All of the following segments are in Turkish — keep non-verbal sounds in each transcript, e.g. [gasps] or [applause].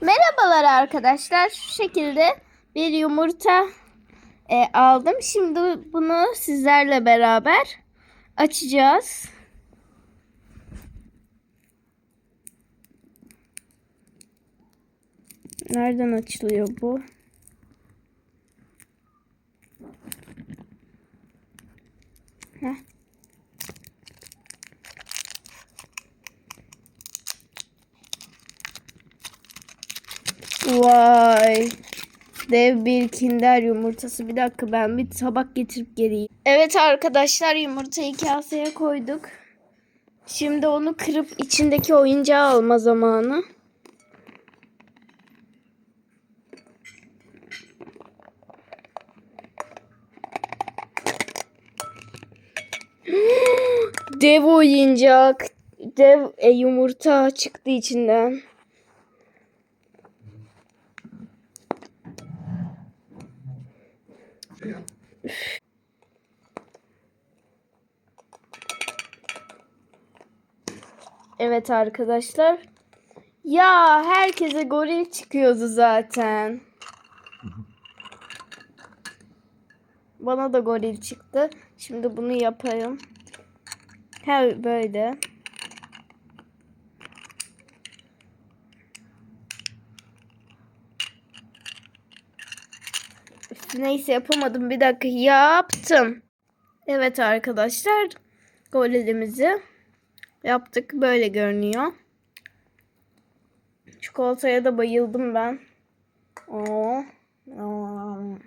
Merhabalar arkadaşlar. Şu şekilde bir yumurta e, aldım. Şimdi bunu sizlerle beraber açacağız. Nereden açılıyor bu? Heh. Vay. Dev bir kinder yumurtası. Bir dakika ben bir tabak getirip geleyim. Evet arkadaşlar yumurtayı kaseye koyduk. Şimdi onu kırıp içindeki oyuncağı alma zamanı. [gasps] Dev oyuncak. Dev e, yumurta çıktı içinden. Evet arkadaşlar. Ya herkese goril çıkıyordu zaten. Bana da goril çıktı. Şimdi bunu yapayım. He böyle. Neyse yapamadım. Bir dakika yaptım. Evet arkadaşlar. Gorilimizi yaptık. Böyle görünüyor. Çikolataya da bayıldım ben. Oo. Oo.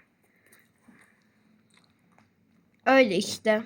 Öyle işte.